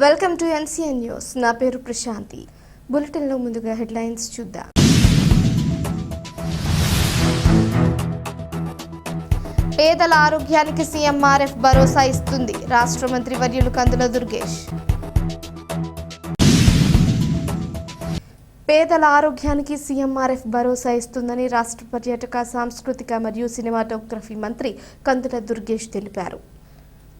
Welcome to NCN news నా పేరు ప్రశాంతి. బులెటిన్లో ముందుగా హెడ్లైన్స్ చూద్దాం. పేదల ఆరోగ్యానికి సీఎంఆర్ఎఫ్ భరోసా ఇస్తుంది. రాష్ట్ర మంత్రి వర్యులు కందుల దుర్గేష్. పేదల ఆరోగ్యానికి సీఎంఆర్ఎఫ్ భరోసా ఇస్తుందని రాష్ట్ర పర్యాటక సాంస్కృతిక మరియు సినిమాటోగ్రఫీ మంత్రి కందుల దుర్గేష్ తెలిపారు.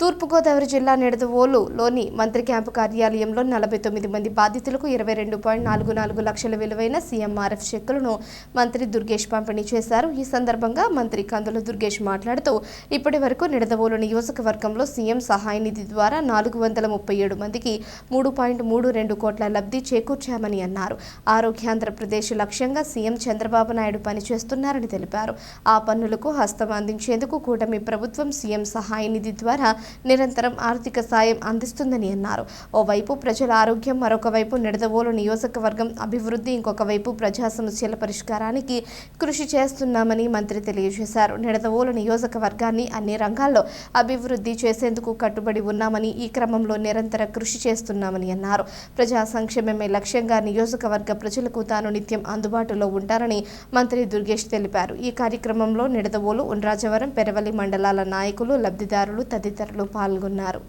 తూర్పుగోదావరి జిల్లా నిడదవోలులోని మంత్రి క్యాంపు కార్యాలయంలో నలభై తొమ్మిది మంది బాధితులకు ఇరవై రెండు పాయింట్ నాలుగు నాలుగు లక్షల విలువైన సీఎంఆర్ఎఫ్ చెక్కులను మంత్రి దుర్గేష్ పంపిణీ చేశారు. ఈ సందర్భంగా మంత్రి కందుల దుర్గేష్ మాట్లాడుతూ ఇప్పటి వరకు నిడదవోలు నియోజకవర్గంలో సీఎం సహాయ నిధి ద్వారా నాలుగు వందల ముప్పై ఏడు మందికి మూడు పాయింట్ మూడు రెండు కోట్ల లబ్ధి చేకూర్చామని అన్నారు. ఆరోగ్యాంధ్రప్రదేశ్ లక్ష్యంగా సీఎం చంద్రబాబు నాయుడు పనిచేస్తున్నారని తెలిపారు. ఆ పన్నులకు హస్తం అందించేందుకు కూటమి ప్రభుత్వం సీఎం సహాయ నిధి ద్వారా నిరంతరం ఆర్థిక సాయం అందిస్తుందని అన్నారు. ఓవైపు ప్రజల ఆరోగ్యం మరొక వైపు నిడదవోలు నియోజకవర్గం అభివృద్ధి ఇంకొక వైపు ప్రజా సమస్యల పరిష్కారానికి కృషి చేస్తున్నామని మంత్రి తెలియజేశారు. నిడదవోలు నియోజకవర్గాన్ని అన్ని రంగాల్లో అభివృద్ధి చేసేందుకు కట్టుబడి ఉన్నామని ఈ క్రమంలో నిరంతర కృషి చేస్తున్నామని అన్నారు. ప్రజా సంక్షేమమే లక్ష్యంగా నియోజకవర్గ ప్రజలకు తాను నిత్యం అందుబాటులో ఉంటారని మంత్రి దుర్గేష్ తెలిపారు. ఈ కార్యక్రమంలో నిడదవోలు ఉండ్రాజవరం పెరవలి మండలాల నాయకులు లబ్ధిదారులు తదితరులు పాల్గొన్నారు.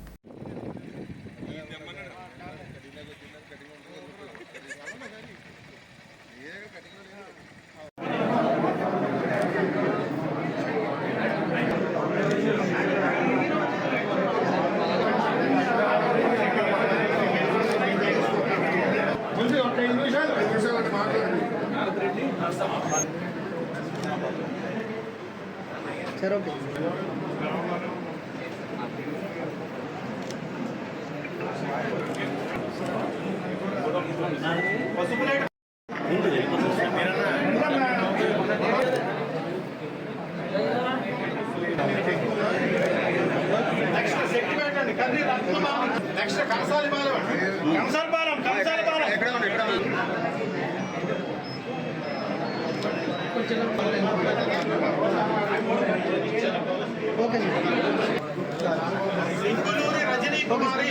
సరే ఓకే నెక్స్ట్ శక్తి కంసాలి పాలెం కంసాలి పాలెం కంసాలి పాలెం ఎక్కడ ఉంది ఎక్కడ ఓకే மாறி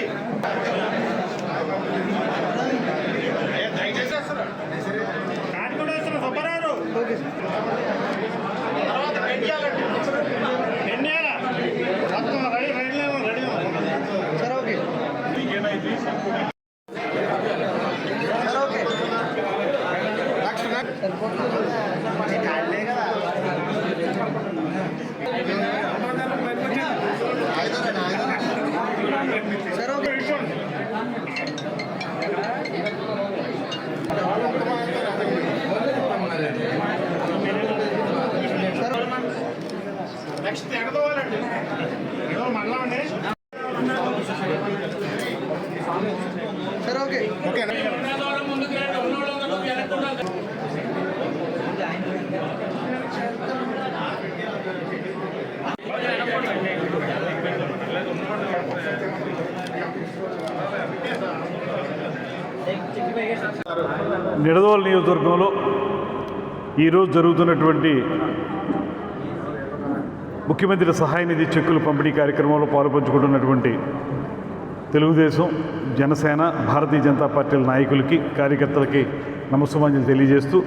నిడదోల్ నియోజకవర్గంలో ఈరోజు జరుగుతున్నటువంటి ముఖ్యమంత్రి సహాయ నిధి చెక్కులు పంపిణీ కార్యక్రమంలో పాల్పంచుకుంటున్నటువంటి తెలుగుదేశం జనసేన భారతీయ జనతా పార్టీల నాయకులకి కార్యకర్తలకి నమస్సుమాంజలి తెలియజేస్తూ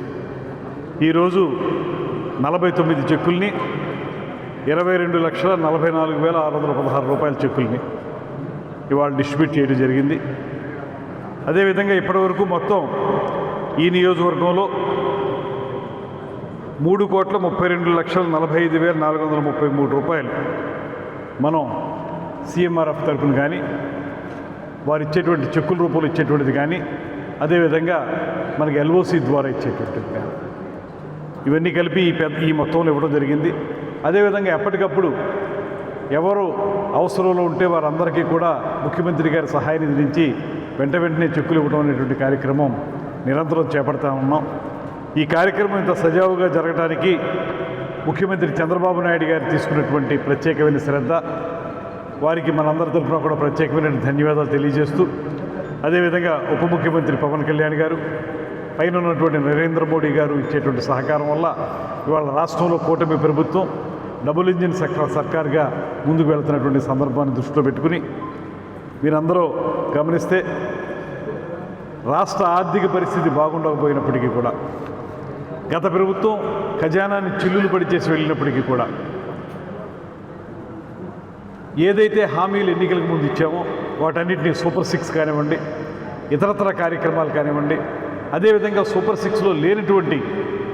ఈరోజు నలభై తొమ్మిది చెక్కుల్ని ఇరవై రెండు లక్షల నలభై నాలుగు వేల ఆరు వందల పదహారు రూపాయల చెక్కుల్ని ఇవాళ డిస్ట్రిబ్యూట్ చేయడం జరిగింది. అదేవిధంగా ఇప్పటివరకు మొత్తం ఈ నియోజకవర్గంలో మూడు కోట్ల ముప్పై రెండు లక్షల నలభై ఐదు వేల నాలుగు వందల ముప్పై మూడు రూపాయలు మనం సీఎంఆర్ఎఫ్ తరపున కానీ వారు ఇచ్చేటువంటి చెక్కుల రూపంలో ఇచ్చేటువంటిది కానీ అదేవిధంగా మనకి ఎల్ఓసి ద్వారా ఇచ్చేటువంటిది కానీ. ఇవన్నీ కలిపి ఈ పెద్ద ఈ మొత్తంలో ఇవ్వడం జరిగింది. అదేవిధంగా ఎప్పటికప్పుడు ఎవరు అవసరంలో ఉంటే వారందరికీ కూడా ముఖ్యమంత్రి గారి సహాయ నిధి నుంచి వెంట వెంటనే చెక్కులు ఇవ్వడం అనేటువంటి కార్యక్రమం నిరంతరం చేపడతా ఉన్నాం. ఈ కార్యక్రమం ఇంత సజావుగా జరగడానికి ముఖ్యమంత్రి చంద్రబాబు నాయుడు గారు తీసుకున్నటువంటి ప్రత్యేకమైన శ్రద్ధ వారికి మనందరి తరఫున కూడా ప్రత్యేకమైన ధన్యవాదాలు తెలియజేస్తూ అదేవిధంగా ఉప ముఖ్యమంత్రి పవన్ కళ్యాణ్ గారు పైన ఉన్నటువంటి నరేంద్ర మోడీ గారు ఇచ్చేటువంటి సహకారం వల్ల ఇవాళ రాష్ట్రంలో కూటమి ప్రభుత్వం డబుల్ ఇంజిన్ సర్కార్ సర్కార్గా ముందుకు వెళ్తున్నటువంటి సందర్భాన్ని దృష్టిలో పెట్టుకుని మీరందరూ గమనిస్తే రాష్ట్ర ఆర్థిక పరిస్థితి బాగుండకపోయినప్పటికీ కూడా గత ప్రభుత్వం ఖజానాన్ని చిల్లులు పడి చేసి వెళ్ళినప్పటికీ కూడా ఏదైతే హామీలు ఎన్నికలకు ముందు ఇచ్చామో వాటన్నిటిని సూపర్ సిక్స్ కానివ్వండి ఇతరతర కార్యక్రమాలు కానివ్వండి అదేవిధంగా సూపర్ సిక్స్లో లేనటువంటి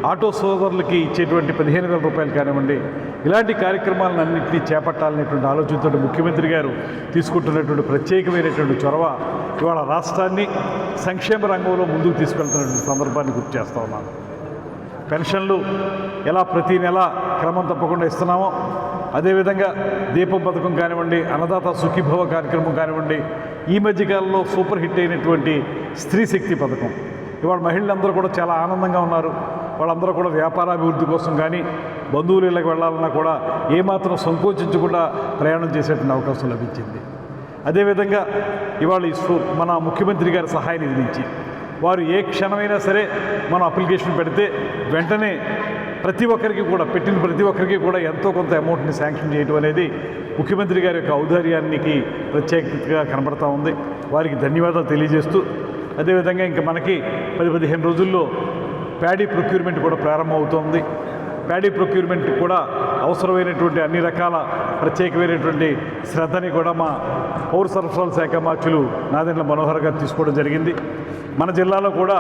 ఆటో సోదరులకి ఇచ్చేటువంటి పదిహేను వేల రూపాయలు కానివ్వండి ఇలాంటి కార్యక్రమాలను అన్నింటినీ చేపట్టాలనేటువంటి ఆలోచనతో ముఖ్యమంత్రి గారు తీసుకుంటున్నటువంటి ప్రత్యేకమైనటువంటి చొరవ ఇవాళ రాష్ట్రాన్ని సంక్షేమ రంగంలో ముందుకు తీసుకెళ్తున్నటువంటి సందర్భాన్ని గుర్తు చేస్తా ఉన్నాను. పెన్షన్లు ఎలా ప్రతి నెల క్రమం తప్పకుండా ఇస్తున్నామో అదేవిధంగా దీపం పథకం కానివ్వండి అన్నదాత సుఖీభవ కార్యక్రమం కానివ్వండి ఈ మధ్యకాలంలో సూపర్ హిట్ అయినటువంటి స్త్రీ శక్తి పథకం. ఇవాళ మహిళలందరూ కూడా చాలా ఆనందంగా ఉన్నారు. వాళ్ళందరూ కూడా వ్యాపారాభివృద్ధి కోసం కానీ బంధువులు ఇళ్ళకి వెళ్ళాలన్నా కూడా ఏమాత్రం సంకోచించకుండా ప్రయాణం చేసేటువంటి అవకాశం లభించింది. అదేవిధంగా ఇవాళ మన ముఖ్యమంత్రి గారి సహాయ నిధి నుంచి వారు ఏ క్షణమైనా సరే మనం అప్లికేషన్ పెడితే వెంటనే ప్రతి ఒక్కరికి కూడా పెట్టిన ప్రతి ఒక్కరికి కూడా ఎంతో కొంత అమౌంట్ని శాంక్షన్ చేయడం అనేది ముఖ్యమంత్రి గారి యొక్క ఔదార్యానికి ప్రత్యేకతగా కనబడతా ఉంది. వారికి ధన్యవాదాలు తెలియజేస్తూ అదేవిధంగా ఇంకా మనకి పది పదిహేను రోజుల్లో ప్యాడీ ప్రొక్యూర్మెంట్ కూడా ప్రారంభమవుతోంది. ప్యాడీ ప్రొక్యూర్మెంట్ కూడా అవసరమైనటువంటి అన్ని రకాల ప్రత్యేకమైనటువంటి శ్రద్ధని కూడా మా పౌర సరఫరాల శాఖ మార్చులు నాదెండ్ల మనోహర్ గారు తీసుకోవడం జరిగింది. మన జిల్లాలో కూడా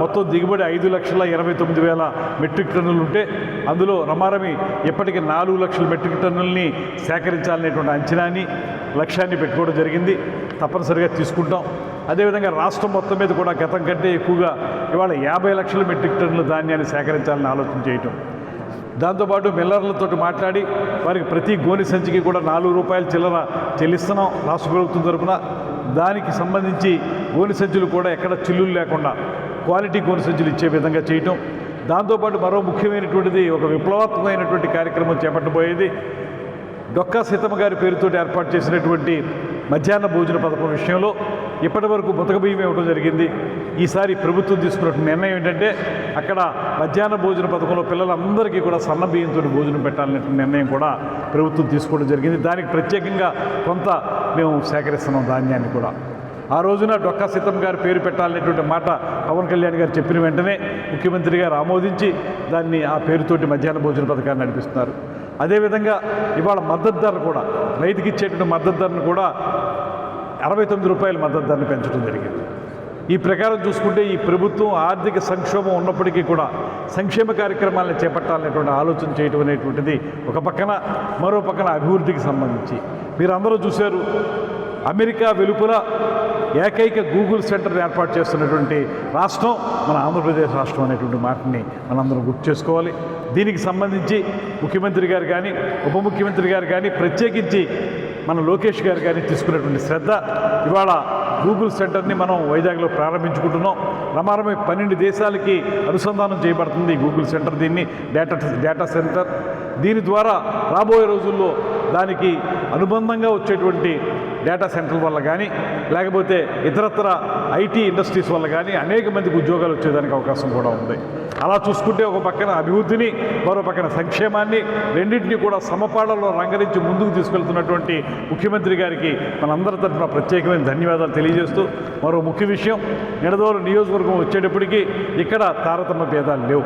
మొత్తం దిగుబడి ఐదు లక్షల ఇరవై తొమ్మిది వేల మెట్రిక్ టన్నులు ఉంటే అందులో రమారమి ఇప్పటికి నాలుగు లక్షల మెట్రిక్ టన్నుల్ని సేకరించాలనేటువంటి అంచనాని లక్ష్యాన్ని పెట్టుకోవడం జరిగింది. తప్పనిసరిగా తీసుకుంటాం. అదేవిధంగా రాష్ట్రం మొత్తం మీద కూడా గతం కంటే ఎక్కువగా ఇవాళ యాభై లక్షల మెట్రిక్ టన్నుల ధాన్యాన్ని సేకరించాలని ఆలోచన చేయటం. దాంతోపాటు మిల్లర్లతో మాట్లాడి వారికి ప్రతి గోని సంచికి కూడా నాలుగు రూపాయల చిల్లర చెల్లిస్తున్నాం. రాష్ట్ర ప్రభుత్వం తరపున దానికి సంబంధించి గోని సంచులు కూడా ఎక్కడ చిల్లులు లేకుండా క్వాలిటీ గోని సంచులు ఇచ్చే విధంగా చేయటం. దాంతోపాటు మరో ముఖ్యమైనటువంటిది ఒక విప్లవాత్మకమైనటువంటి కార్యక్రమం చేపట్టబోయేది. డొక్కా సీతమ్మ గారి పేరుతో ఏర్పాటు చేసినటువంటి మధ్యాహ్న భోజన పథకం విషయంలో ఇప్పటివరకు వరకు బియ్యం ఇవ్వడం జరిగింది. ఈసారి ప్రభుత్వం తీసుకున్న నిర్ణయం ఏంటంటే అక్కడ మధ్యాహ్న భోజన పథకంలో పిల్లలందరికీ కూడా సన్న బియ్యంతో భోజనం పెట్టాలనే నిర్ణయం కూడా ప్రభుత్వం తీసుకోవడం జరిగింది. దానికి ప్రత్యేకంగా కొంత మేము సేకరిస్తున్నాం ధాన్యాన్ని కూడా. ఆ రోజున డొక్కా సీతమ్మ గారి పేరు పెట్టాలనేటువంటి మాట పవన్ కళ్యాణ్ గారు చెప్పిన వెంటనే ముఖ్యమంత్రి గారు ఆమోదించి దాన్ని ఆ పేరుతోటి మధ్యాహ్న భోజన పథకాన్ని నడిపిస్తున్నారు. అదేవిధంగా ఇవాళ మద్దతు ధర కూడా రైతుకి ఇచ్చేటువంటి మద్దతు ధరను కూడా అరవై తొమ్మిది రూపాయల మద్దతు ధరను పెంచడం జరిగింది. ఈ ప్రకారం చూసుకుంటే ఈ ప్రభుత్వం ఆర్థిక సంక్షోభం ఉన్నప్పటికీ కూడా సంక్షేమ కార్యక్రమాలను చేపట్టాలనేటువంటి ఆలోచన చేయటం అనేటువంటిది ఒక పక్కన మరో పక్కన అభివృద్ధికి సంబంధించి. మీరందరూ చూశారు అమెరికా వెలుపల ఏకైక గూగుల్ సెంటర్ ఏర్పాటు చేస్తున్నటువంటి రాష్ట్రం మన ఆంధ్రప్రదేశ్ రాష్ట్రం అనేటువంటి మాటని మనందరం గుర్తు చేసుకోవాలి. దీనికి సంబంధించి ముఖ్యమంత్రి గారు కానీ ఉప ముఖ్యమంత్రి గారు కానీ ప్రత్యేకించి మన లోకేష్ గారు కానీ తీసుకున్నటువంటి శ్రద్ధ ఇవాళ గూగుల్ సెంటర్ని మనం వైజాగ్లో ప్రారంభించుకుంటున్నాం. రమారమే పన్నెండు దేశాలకి అనుసంధానం చేయబడుతుంది గూగుల్ సెంటర్ దీన్ని డేటా డేటా సెంటర్. దీని ద్వారా రాబోయే రోజుల్లో దానికి అనుబంధంగా వచ్చేటువంటి డేటా సెంటర్ వల్ల కానీ లేకపోతే ఇతరత్ర ఐటీ ఇండస్ట్రీస్ వల్ల కానీ అనేక మందికి ఉద్యోగాలు వచ్చేదానికి అవకాశం కూడా ఉంది. అలా చూసుకుంటే ఒక పక్కన అభివృద్ధిని మరో పక్కన సంక్షేమాన్ని రెండింటినీ కూడా సమపాళలో రంగరించి ముందుకు తీసుకెళ్తున్నటువంటి ముఖ్యమంత్రి గారికి మనందరి తరఫున ప్రత్యేకమైన ధన్యవాదాలు తెలియజేస్తూ మరో ముఖ్య విషయం నిడదోలు నియోజకవర్గం వచ్చేటప్పటికీ ఇక్కడ తారతమ్య భేదాలు లేవు.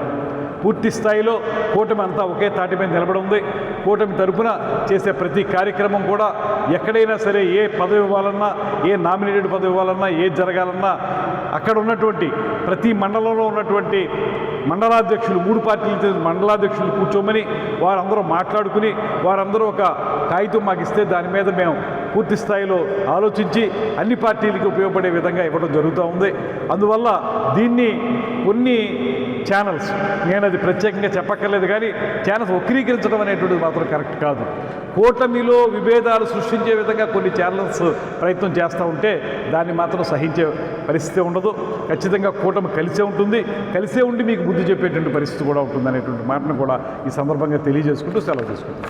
పూర్తి స్థాయిలో కూటమి అంతా ఒకే తాటి మీద నిలబడి ఉంది. కూటమి తరపున చేసే ప్రతి కార్యక్రమం కూడా ఎక్కడైనా సరే ఏ పదవి ఇవ్వాలన్నా ఏ నామినేటెడ్ పదవి ఇవ్వాలన్నా ఏ జరగాలన్నా అక్కడ ఉన్నటువంటి ప్రతి మండలంలో ఉన్నటువంటి మండలాధ్యక్షులు మూడు పార్టీలు మండలాధ్యక్షులు కూర్చోమని వారందరూ మాట్లాడుకుని వారందరూ ఒక కాగితం మాకు ఇస్తే దాని మీద మేము పూర్తి స్థాయిలో ఆలోచించి అన్ని పార్టీలకు ఉపయోగపడే విధంగా ఇవ్వడం జరుగుతూ ఉంది. అందువల్ల దీన్ని కొన్ని ఛానల్స్ నేను అది ప్రత్యేకంగా చెప్పక్కర్లేదు కానీ ఛానల్స్ వక్రీకరించడం అనేటువంటిది మాత్రం కరెక్ట్ కాదు. కూటమిలో విభేదాలు సృష్టించే విధంగా కొన్ని ఛానల్స్ ప్రయత్నం చేస్తూ ఉంటే దాన్ని మాత్రం సహించే పరిస్థితి ఉండదు. ఖచ్చితంగా కూటమి కలిసే ఉంటుంది. కలిసే ఉండి మీకు బుద్ధి చెప్పేటువంటి పరిస్థితి కూడా ఉంటుంది అనేటువంటి మాటను కూడా ఈ సందర్భంగా తెలియజేసుకుంటూ సెలవు తీసుకుంటాం